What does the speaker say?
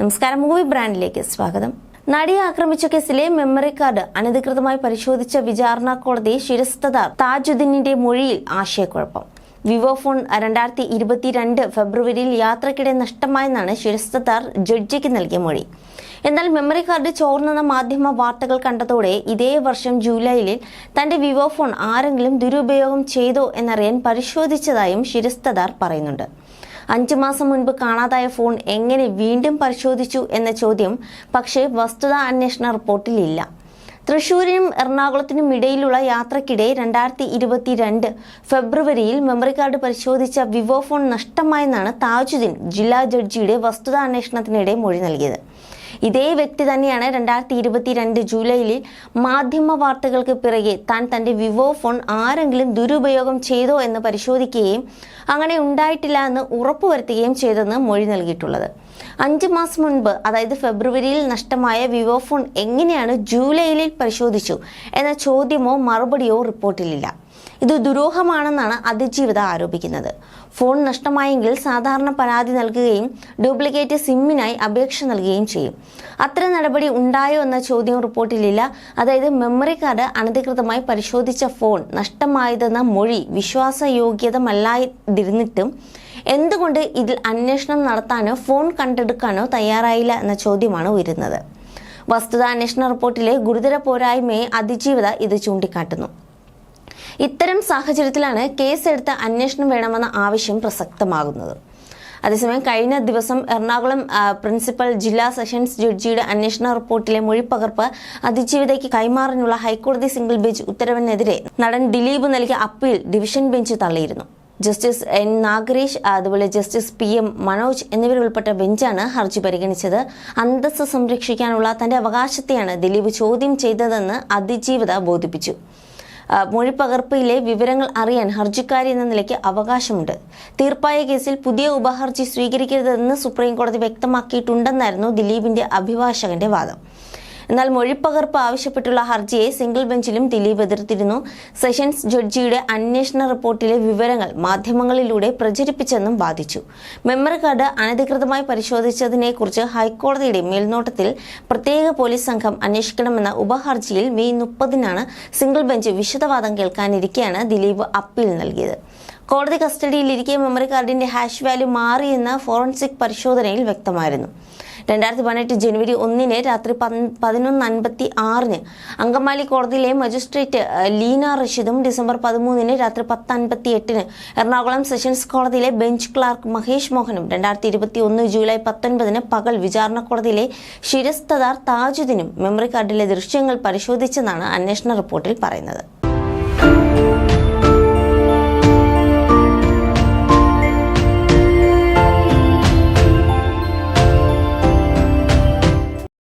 നമസ്കാരം. മൂവി ബ്രാൻഡിലേക്ക് സ്വാഗതം. നടിയെ ആക്രമിച്ച കേസിലെ മെമ്മറി കാർഡ് അനധികൃതമായി പരിശോധിച്ച വിചാരണ കോടതി ശിരസ്തദാർ താജുദ്ദീനിന്റെ മൊഴിയിൽ ആശയക്കുഴപ്പം. വിവോ ഫോൺ രണ്ടായിരത്തി ഇരുപത്തിരണ്ട് ഫെബ്രുവരിയിൽ യാത്രക്കിടെ നഷ്ടമായെന്നാണ് ശിരസ്തദാർ ജഡ്ജിക്ക് നൽകിയ മൊഴി. എന്നാൽ മെമ്മറി കാർഡ് ചോർന്നെന്ന മാധ്യമ വാർത്തകൾ കണ്ടതോടെ ഇതേ വർഷം ജൂലൈയിൽ തന്റെ വിവോ ഫോൺ ആരെങ്കിലും ദുരുപയോഗം ചെയ്തോ എന്നറിയാൻ പരിശോധിച്ചതായും ശിരസ്തദാർ പറയുന്നുണ്ട്. അഞ്ചു മാസം മുൻപ് കാണാതായ ഫോൺ എങ്ങനെ വീണ്ടും പരിശോധിച്ചു എന്ന ചോദ്യം പക്ഷേ വസ്തുതാ അന്വേഷണ റിപ്പോർട്ടിലില്ല. തൃശൂരിനും എറണാകുളത്തിനും ഇടയിലുള്ള യാത്രക്കിടെ രണ്ടായിരത്തി ഇരുപത്തിരണ്ട് ഫെബ്രുവരിയിൽ മെമ്മറി കാർഡ് പരിശോധിച്ച വിവോ ഫോൺ നഷ്ടമായെന്നാണ് താജുദ്ദീൻ ജില്ലാ ജഡ്ജിയുടെ വസ്തുതാ അന്വേഷണത്തിനിടെ മൊഴി നൽകിയത്. ഇതേ വ്യക്തി തന്നെയാണ് രണ്ടായിരത്തി ഇരുപത്തിരണ്ട് ജൂലൈയിൽ മാധ്യമ വാർത്തകൾക്ക് പിറകെ താൻ തന്റെ വിവോ ഫോൺ ആരെങ്കിലും ദുരുപയോഗം ചെയ്തോ എന്ന് പരിശോധിക്കുകയും അങ്ങനെ ഉണ്ടായിട്ടില്ല എന്ന് ഉറപ്പുവരുത്തുകയും ചെയ്തെന്ന് മൊഴി നൽകിയിട്ടുള്ളത്. അഞ്ച് മാസം മുൻപ് അതായത് ഫെബ്രുവരിയിൽ നഷ്ടമായ വിവോ ഫോൺ എങ്ങനെയാണ് ജൂലൈയിൽ പരിശോധിച്ചു എന്ന ചോദ്യമോ മറുപടിയോ റിപ്പോർട്ടിലില്ല. ഇത് ദുരൂഹമാണെന്നാണ് അതിജീവിത ആരോപിക്കുന്നത്. ഫോൺ നഷ്ടമായെങ്കിൽ സാധാരണ പരാതി നൽകുകയും ഡ്യൂപ്ലിക്കേറ്റ് സിമ്മിനായി അപേക്ഷ നൽകുകയും ചെയ്യും. അത്തരം നടപടി ഉണ്ടായോ എന്ന ചോദ്യം റിപ്പോർട്ടിലില്ല. അതായത് മെമ്മറി കാർഡ് അനധികൃതമായി പരിശോധിച്ച ഫോൺ നഷ്ടമായതെന്ന മൊഴി വിശ്വാസയോഗ്യതമല്ലാതിരുന്നിട്ടും എന്തുകൊണ്ട് ഇതിൽ അന്വേഷണം നടത്താനോ ഫോൺ കണ്ടെടുക്കാനോ തയ്യാറായില്ല എന്ന ചോദ്യമാണ് ഉയരുന്നത്. വസ്തുതാന്വേഷണ റിപ്പോർട്ടിലെ ഗുരുതര പോരായ്മയെ അതിജീവിത ഇത് ചൂണ്ടിക്കാട്ടുന്നു. ഇത്തരം സാഹചര്യത്തിലാണ് കേസെടുത്ത് അന്വേഷണം വേണമെന്ന ആവശ്യം പ്രസക്തമാകുന്നത്. അതേസമയം കഴിഞ്ഞ ദിവസം എറണാകുളം പ്രിൻസിപ്പൽ ജില്ലാ സെഷൻസ് ജഡ്ജിയുടെ അന്വേഷണ റിപ്പോർട്ടിലെ മൊഴിപ്പകർപ്പ് അതിജീവിതയ്ക്ക് കൈമാറാനുള്ള ഹൈക്കോടതി സിംഗിൾ ബെഞ്ച് ഉത്തരവിനെതിരെ നടൻ ദിലീപ് നൽകിയ അപ്പീൽ ഡിവിഷൻ ബെഞ്ച് തള്ളിയിരുന്നു. ജസ്റ്റിസ് എൻ നാഗരേഷ് അതുപോലെ ജസ്റ്റിസ് പി എം മനോജ് എന്നിവരുൾപ്പെട്ട ബെഞ്ചാണ് ഹർജി പരിഗണിച്ചത്. അന്തസ്സ് സംരക്ഷിക്കാനുള്ള തന്റെ അവകാശത്തെയാണ് ദിലീപ് ചോദ്യം ചെയ്തതെന്ന് അതിജീവിത ബോധിപ്പിച്ചു. മൊഴിപ്പകർപ്പിലെ വിവരങ്ങൾ അറിയാൻ ഹർജിക്കാരി എന്ന നിലയ്ക്ക് അവകാശമുണ്ട്. തീർപ്പായ കേസിൽ പുതിയ ഉപഹർജി സ്വീകരിക്കരുതെന്ന് സുപ്രീംകോടതി വ്യക്തമാക്കിയിട്ടുണ്ടെന്നായിരുന്നു ദിലീപിന്റെ അഭിഭാഷകന്റെ വാദം. എന്നാൽ മൊഴിപ്പകർപ്പ് ആവശ്യപ്പെട്ടുള്ള ഹർജിയെ സിംഗിൾ ബെഞ്ചിലും ദിലീപ് എതിർത്തിരുന്നു. സെഷൻസ് ജഡ്ജിയുടെ അന്വേഷണ റിപ്പോർട്ടിലെ വിവരങ്ങൾ മാധ്യമങ്ങളിലൂടെ പ്രചരിപ്പിച്ചെന്നും വാദിച്ചു. മെമ്മറി കാർഡ് അനധികൃതമായി പരിശോധിച്ചതിനെക്കുറിച്ച് ഹൈക്കോടതിയുടെ മേൽനോട്ടത്തിൽ പ്രത്യേക പോലീസ് സംഘം അന്വേഷിക്കണമെന്ന ഉപഹർജിയിൽ മെയ് മുപ്പതിനാണ് സിംഗിൾ ബെഞ്ച് വിശദവാദം കേൾക്കാനിരിക്കെയാണ് ദിലീപ് അപ്പീൽ നൽകിയത്. കോടതി കസ്റ്റഡിയിലിരിക്കെ മെമ്മറി കാർഡിന്റെ ഹാഷ് വാല്യൂ മാറിയെന്ന് ഫോറൻസിക് പരിശോധനയിൽ വ്യക്തമായിരുന്നു. രണ്ടായിരത്തി പതിനെട്ട് ജനുവരി ഒന്നിന് രാത്രി പതിനൊന്ന് അൻപത്തി ആറിന് അങ്കമാലി കോടതിയിലെ മജിസ്ട്രേറ്റ് ലീന റഷീദും ഡിസംബർ പതിമൂന്നിന് രാത്രി പത്ത് അൻപത്തി എട്ടിന് എറണാകുളം സെഷൻസ് കോടതിയിലെ ബെഞ്ച് ക്ലാർക്ക് മഹേഷ് മോഹനും രണ്ടായിരത്തി ഇരുപത്തി ഒന്ന് ജൂലൈ പത്തൊൻപതിന് പകൽ വിചാരണ കോടതിയിലെ ശിരസ്തദാർ താജുദ്ദീനും മെമ്മറി കാർഡിലെ ദൃശ്യങ്ങൾ പരിശോധിച്ചെന്നാണ് അന്വേഷണ റിപ്പോർട്ടിൽ പറയുന്നത്.